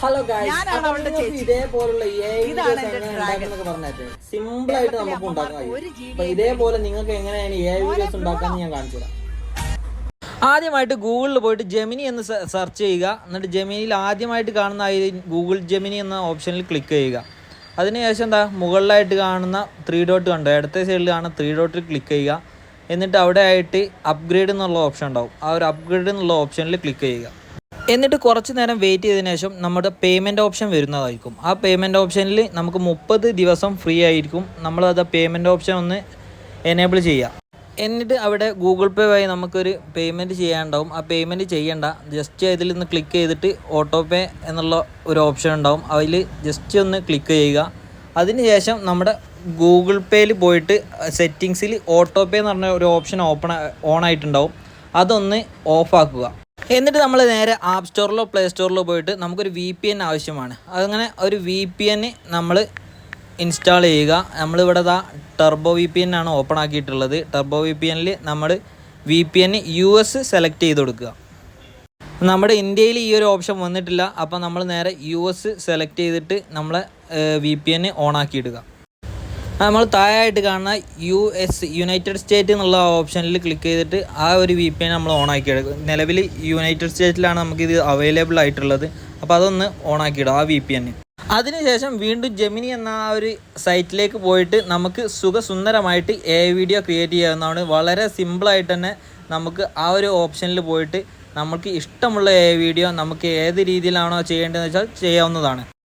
Hello guys. ഇതേപോലുള്ള simple ആയിട്ട് നമുക്ക് ഉണ്ടാക്കാൻ ഒരു കഴിയും അപ്പൊ ഇതേപോലെ നിങ്ങൾക്ക് എങ്ങനെയാണ് എ വീഡിയോസ് ഉണ്ടാക്കാന്ന് ഞാൻ കാണിച്ചു തരാം. ആദ്യമായിട്ട് ഗൂഗിളിൽ പോയിട്ട് ജെമിനി എന്ന് സെർച്ച് ചെയ്യുക. എന്നിട്ട് ജെമിനിയിൽ ആദ്യമായിട്ട് കാണുന്ന ഗൂഗിൾ ജെമിനി എന്ന ഓപ്ഷനിൽ ക്ലിക്ക് ചെയ്യുക. അതിനുശേഷം എന്താ? മുകളിലായിട്ട് കാണുന്ന ത്രീ ഡോട്ട് കണ്ടോ? ഇടത്തെ സൈഡിൽ കാണുന്ന ത്രീ ഡോട്ടിൽ ക്ലിക്ക് ചെയ്യുക. എന്നിട്ട് അവിടെ ആയിട്ട് അപ്ഗ്രേഡ് എന്നുള്ള ഓപ്ഷൻ ഉണ്ടാവും. ആ ഒരു അപ്ഗ്രേഡ് എന്നുള്ള ഓപ്ഷനിൽ ക്ലിക്ക് ചെയ്യുക. എന്നിട്ട് കുറച്ച് നേരം വെയിറ്റ് ചെയ്തതിനു ശേഷം നമ്മുടെ പേയ്മെന്റ് ഓപ്ഷൻ വരുന്നതായിരിക്കും. ആ പേയ്മെന്റ് ഓപ്ഷനിൽ നമുക്ക് മുപ്പത് ദിവസം ഫ്രീ ആയിരിക്കും. നമ്മളത് പേയ്മെന്റ് ഓപ്ഷൻ ഒന്ന് എനേബിൾ ചെയ്യുക എന്നിട്ട് അവിടെ ഗൂഗിൾ പേ വഴി നമുക്കൊരു പേയ്മെന്റ് ചെയ്യാനുണ്ടാവും. ആ പേയ്മെന്റ് ചെയ്യേണ്ട. ജസ്റ്റ് ഇതിൽ നിന്ന് ക്ലിക്ക് ചെയ്തിട്ട് ഓട്ടോ പേ എന്നുള്ള ഒരു ഓപ്ഷൻ ഉണ്ടാവും. അതിൽ ജസ്റ്റ് ഒന്ന് ക്ലിക്ക് ചെയ്യുക. അതിനുശേഷം നമ്മുടെ ഗൂഗിൾ പേയിൽ പോയിട്ട് സെറ്റിങ്സിൽ ഓട്ടോ പേ എന്ന് പറഞ്ഞ ഒരു ഓപ്ഷൻ ഓപ്പൺ ഓൺ ആയിട്ടുണ്ടാവും. അതൊന്ന് ഓഫാക്കുക എന്നിട്ട് നമ്മൾ നേരെ ആപ്പ് സ്റ്റോറിലോ പ്ലേ സ്റ്റോറിലോ പോയിട്ട് നമുക്കൊരു വി പി എൻ ആവശ്യമാണ്. അതങ്ങനെ ഒരു വി പി എൻ നമ്മൾ ഇൻസ്റ്റാൾ ചെയ്യുക. നമ്മളിവിടെ ദാ ടെർബോ വി പി എൻ ആണ് ഓപ്പൺ ആക്കിയിട്ടുള്ളത്. ടെർബോ വി പി എനിൽ നമ്മൾ V P N U S select ചെയ്ത് കൊടുക്കുക. നമ്മുടെ ഇന്ത്യയിൽ ഈ ഒരു ഓപ്ഷൻ വന്നിട്ടില്ല. അപ്പോൾ നമ്മൾ നേരെ യു എസ് സെലക്ട് ചെയ്തിട്ട് നമ്മളെ വി പി എൻ ഓൺ ആക്കിയിടുക. നമ്മൾ താഴെയായിട്ട് കാണുന്ന യു എസ് യുണൈറ്റഡ് സ്റ്റേറ്റ് എന്നുള്ള ഓപ്ഷനിൽ ക്ലിക്ക് ചെയ്തിട്ട് ആ ഒരു വി പി എൻ നമ്മൾ ഓൺ ആക്കി എടുക്കും. നിലവിൽ യുണൈറ്റഡ് സ്റ്റേറ്റിലാണ് നമുക്കിത് അവൈലബിൾ ആയിട്ടുള്ളത്. അപ്പോൾ അതൊന്ന് ഓൺ ആക്കിയിടും ആ വി പി എൻ അതിനുശേഷം വീണ്ടും ജെമിനി എന്ന ആ ഒരു സൈറ്റിലേക്ക് പോയിട്ട് നമുക്ക് സുഖസുന്ദരമായിട്ട് എ വീഡിയോ ക്രിയേറ്റ് ചെയ്യാവുന്നതാണ്. വളരെ സിമ്പിളായിട്ട് തന്നെ നമുക്ക് ആ ഒരു ഓപ്ഷനിൽ പോയിട്ട് നമുക്ക് ഇഷ്ടമുള്ള എ വീഡിയോ നമുക്ക് ഏത് രീതിയിലാണോ ചെയ്യേണ്ടതെന്ന് വെച്ചാൽ ചെയ്യാവുന്നതാണ്.